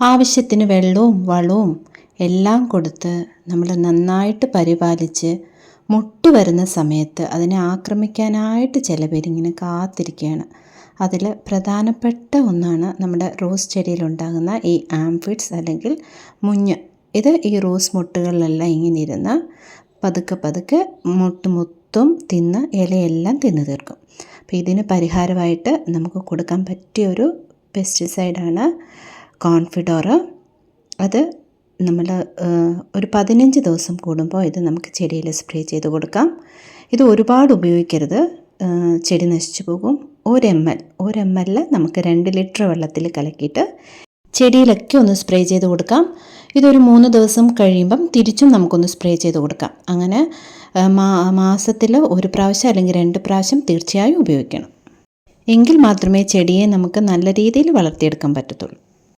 ആവശ്യത്തിന് വെള്ളവും വളവും എല്ലാം കൊടുത്ത് നമ്മൾ നന്നായിട്ട് പരിപാലിച്ച് മുട്ട് വരുന്ന സമയത്ത് അതിനെ ആക്രമിക്കാനായിട്ട് ചില പേരിങ്ങനെ കാത്തിരിക്കുകയാണ്. അതിൽ പ്രധാനപ്പെട്ട ഒന്നാണ് നമ്മുടെ റോസ് ചെടിയിലുണ്ടാകുന്ന ഈ ആംഫിഡ്സ് അല്ലെങ്കിൽ മുഞ്ഞ്. ഇത് ഈ റോസ് മുട്ടുകളിലെല്ലാം ഇങ്ങനെ ഇരുന്ന് പതുക്കെ പതുക്കെ മുട്ട് മൊത്തം തിന്ന് ഇലയെല്ലാം തിന്നു തീർക്കും. അപ്പോൾ ഇതിന് പരിഹാരമായിട്ട് നമുക്ക് കൊടുക്കാൻ പറ്റിയ ഒരു പെസ്റ്റിസൈഡാണ് കോൺഫിഡോർ അത് നമ്മൾ ഒരു പതിനഞ്ച് ദിവസം കൂടുമ്പോൾ ഇത് നമുക്ക് ചെടിയിൽ സ്പ്രേ ചെയ്ത് കൊടുക്കാം. ഇത് ഒരുപാട് ഉപയോഗിക്കരുത്. ചെടി നശിച്ചു പോകും. ഒരു എം എൽ ഒരു എം എല്ലിൽ നമുക്ക് രണ്ട് ലിറ്റർ വെള്ളത്തിൽ കലക്കിയിട്ട് ചെടിയിലൊക്കെ ഒന്ന് സ്പ്രേ ചെയ്ത് കൊടുക്കാം. ഇതൊരു മൂന്ന് ദിവസം കഴിയുമ്പം തിരിച്ചും നമുക്കൊന്ന് സ്പ്രേ ചെയ്ത് കൊടുക്കാം. അങ്ങനെ മാ മാസത്തിൽ ഒരു പ്രാവശ്യം അല്ലെങ്കിൽ രണ്ട് പ്രാവശ്യം തീർച്ചയായും ഉപയോഗിക്കണം. എങ്കിൽ മാത്രമേ ചെടിയെ നമുക്ക് നല്ല രീതിയിൽ വളർത്തിയെടുക്കാൻ പറ്റത്തുള്ളൂ.